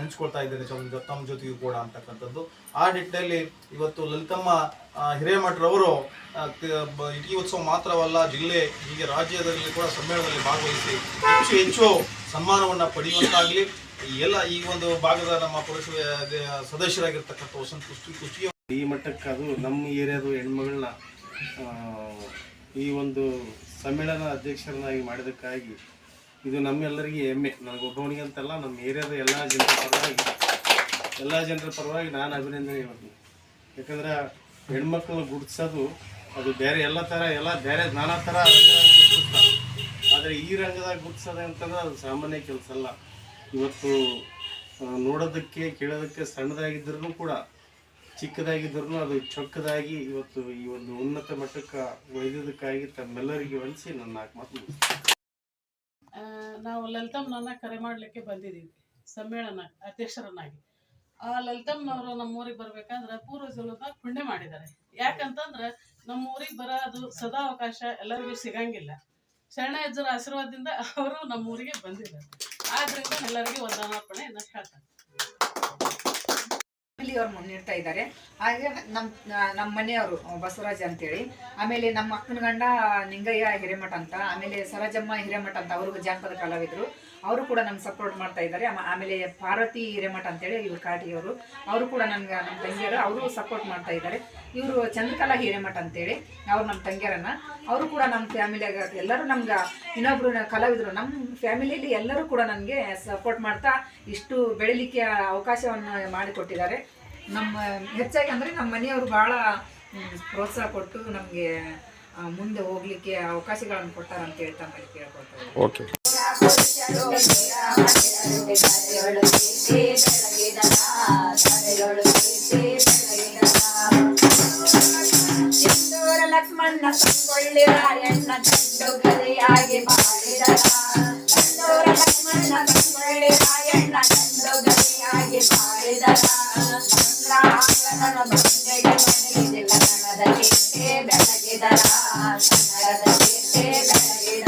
ಹಂಚ್ಕೊಳ್ತಾ ಇದ್ದೇನೆ ತಮ್ಮ ಜೊತೆಗೂ ಕೂಡ ಅಂತಕ್ಕಂಥದ್ದು. ಆ ನಿಟ್ಟಿನಲ್ಲಿ ಇವತ್ತು ಲಲಿತಮ್ಮ ಹಿರೇಮಠರವರು ಇಡೀ ಉತ್ಸವ ಮಾತ್ರವಲ್ಲ, ಜಿಲ್ಲೆ, ಹೀಗೆ ರಾಜ್ಯದಲ್ಲಿ ಕೂಡ ಸಮ್ಮೇಳನದಲ್ಲಿ ಭಾಗವಹಿಸಿ ಹೆಚ್ಚು ಹೆಚ್ಚು ಸನ್ಮಾನವನ್ನು ಪಡೆಯುವಂತಾಗಲಿ ಎಲ್ಲ ಈ ಒಂದು ಭಾಗದ ನಮ್ಮ ಪುರಸಭೆ ಸದಸ್ಯರಾಗಿರ್ತಕ್ಕಂಥ ವಸಂತ ಕುಸ್ತಿ ಕುಸ್ತಿ ಈ ಮಟ್ಟಕ್ಕೆ ಅದು ನಮ್ಮ ಏರಿಯಾದ ಹೆಣ್ಮಗಳನ್ನ ಈ ಒಂದು ಸಮ್ಮೇಳನ ಅಧ್ಯಕ್ಷರನ್ನಾಗಿ ಮಾಡಿದ್ದಕ್ಕಾಗಿ ಇದು ನಮ್ಮೆಲ್ಲರಿಗೆ ಹೆಮ್ಮೆ. ನನಗೊಬ್ಬವನಿಗೆ ಅಂತಲ್ಲ ನಮ್ಮ ಏರಿಯಾದ ಎಲ್ಲ ಜನರ ಪರವಾಗಿ, ಎಲ್ಲ ಜನರ ಪರವಾಗಿ ನಾನು ಅಭಿನಂದನೆ ಹೇಳ್ತೀನಿ. ಯಾಕಂದ್ರೆ ಹೆಣ್ಮಕ್ಳು ಗುಡ್ಸೋದು, ಅದು ಬೇರೆ ಎಲ್ಲ ಥರ ಎಲ್ಲ ಬೇರೆ ನಾನಾ ಥರ ರಂಗದಾಗ ಆದರೆ ಈ ರಂಗದಾಗ ಗುರ್ತಿಸೋದು ಅಂತಂದ್ರೆ ಅದು ಸಾಮಾನ್ಯ ಕೆಲಸ ಅಲ್ಲ. ಇವತ್ತು ನೋಡೋದಕ್ಕೆ, ಕೇಳೋದಕ್ಕೆ ಸಣ್ಣದಾಗಿದ್ರೂ ಕೂಡ ಚಿಕ್ಕದಾಗಿದ್ದರೂ ಅದು ಚೊಕ್ಕದಾಗಿ ಇವತ್ತು ಈ ಒಂದು ಉನ್ನತ ಮಟ್ಟಕ್ಕೆ ಒಯ್ದಿದ್ದಕ್ಕಾಗಿ ತಮ್ಮೆಲ್ಲರಿಗೆ ಹೊಲಿಸಿ ನನ್ನ ನಾಲ್ಕು ಮಾತು ನಾವು ಲಲಿತಮ್ಮನನ್ನ ಕರೆ ಮಾಡಲಿಕ್ಕೆ ಬಂದಿದ್ದೀವಿ, ಸಮ್ಮೇಳನ ಅಧ್ಯಕ್ಷರನ್ನಾಗಿ. ಆ ಲಲಿತಮ್ಮನವರು ನಮ್ಮ ಊರಿಗೆ ಬರ್ಬೇಕಾದ್ರೆ ಪೂರ್ವ ಜಲದ ಪುಣ್ಯ ಮಾಡಿದ್ದಾರೆ. ಯಾಕಂತಂದ್ರೆ ನಮ್ಮ ಊರಿಗೆ ಬರೋದು ಸದಾ ಅವಕಾಶ ಎಲ್ಲರಿಗೂ ಸಿಗಂಗಿಲ್ಲ. ಶರಣ ಅಜ್ಜರ ಆಶೀರ್ವಾದದಿಂದ ಅವರು ನಮ್ಮ ಊರಿಗೆ ಬಂದಿದ್ದಾರೆ. ಆದ್ರಿಂದ ಎಲ್ಲರಿಗೂ ವಂದನಾರ್ಪಣೆ ಹೇಳ್ತಾರೆ. ಅವ್ರು ಮುನ್ನಿಡ್ತಾ ಇದ್ದಾರೆ ಹಾಗೆ ನಮ್ಮ ನಮ್ಮ ಮನೆಯವರು ಬಸವರಾಜ್ ಅಂತೇಳಿ. ಆಮೇಲೆ ನಮ್ಮ ಅಕ್ಕನ ಗಂಡ ನಿಂಗಯ್ಯ ಹಿರೇಮಠ ಅಂತ, ಆಮೇಲೆ ಸರಜಮ್ಮ ಹಿರೇಮಠ ಅಂತ ಅವರು ಜಾನಪದ ಕಲಾವಿದರು. ಅವರು ಕೂಡ ನಮ್ಗೆ ಸಪೋರ್ಟ್ ಮಾಡ್ತಾ ಇದ್ದಾರೆ ಆಮ- ಆಮೇಲೆ ಪಾರ್ವತಿ ಹಿರೇಮಠ ಅಂತೇಳಿ ಇವರು ಕಾಟಿಯವರು. ಅವರು ಕೂಡ ನಮ್ಗೆ ನಮ್ಮ ತಂಗಿಯರು ಅವರು ಸಪೋರ್ಟ್ ಮಾಡ್ತಾ ಇದ್ದಾರೆ ಇವರು ಚಂದ್ರಕಲಾ ಹಿರೇಮಠ ಅಂತೇಳಿ, ಅವ್ರು ನಮ್ಮ ತಂಗಿಯರನ್ನ. ಅವರು ಕೂಡ ನಮ್ಮ ಫ್ಯಾಮಿಲಿಯಾಗ ಎಲ್ಲರೂ ನಮ್ಗೆ ಇನ್ನೊಬ್ರು ಕಲಾವಿದರು. ನಮ್ಮ ಫ್ಯಾಮಿಲಿಯಲ್ಲಿ ಎಲ್ಲರೂ ಕೂಡ ನನಗೆ ಸಪೋರ್ಟ್ ಮಾಡ್ತಾ ಇಷ್ಟು ಬೆಳಿಲಿಕ್ಕೆ ಅವಕಾಶವನ್ನು ಮಾಡಿಕೊಟ್ಟಿದ್ದಾರೆ. ನಮ್ಮ ಹೆಚ್ಚಾಗಿ ಅಂದರೆ ನಮ್ಮ ಮನೆಯವರು ಭಾಳ ಪ್ರೋತ್ಸಾಹ ಕೊಟ್ಟು ನಮಗೆ ಮುಂದೆ ಹೋಗ್ಲಿಕ್ಕೆ ಅವಕಾಶಗಳನ್ನು ಕೊಟ್ಟಾರ ಅಂತ ಹೇಳ್ತಾ ಮನೆ ಕೇಳ್ಕೊಳ್ತಾರೆ ಓಕೆ ಲಕ್ಷ್ಮಣ ಸಂಗೊಳ್ಳಿ ರಾಯಣ್ಣ ಕಂಡು ಗರಿಯಾಗಿ ಮಾಡಿದ ಲಕ್ಷ್ಮಣ ಸಂಗೊಳ್ಳಿ ರಾಯಣ್ಣ ಕಂಡು ಗರಿಯಾಗಿ ಮಾಡಿದರ ಬೆಳಗಿದರ ಬೆಳಗಿದರ ಬೆಳಗಿದರ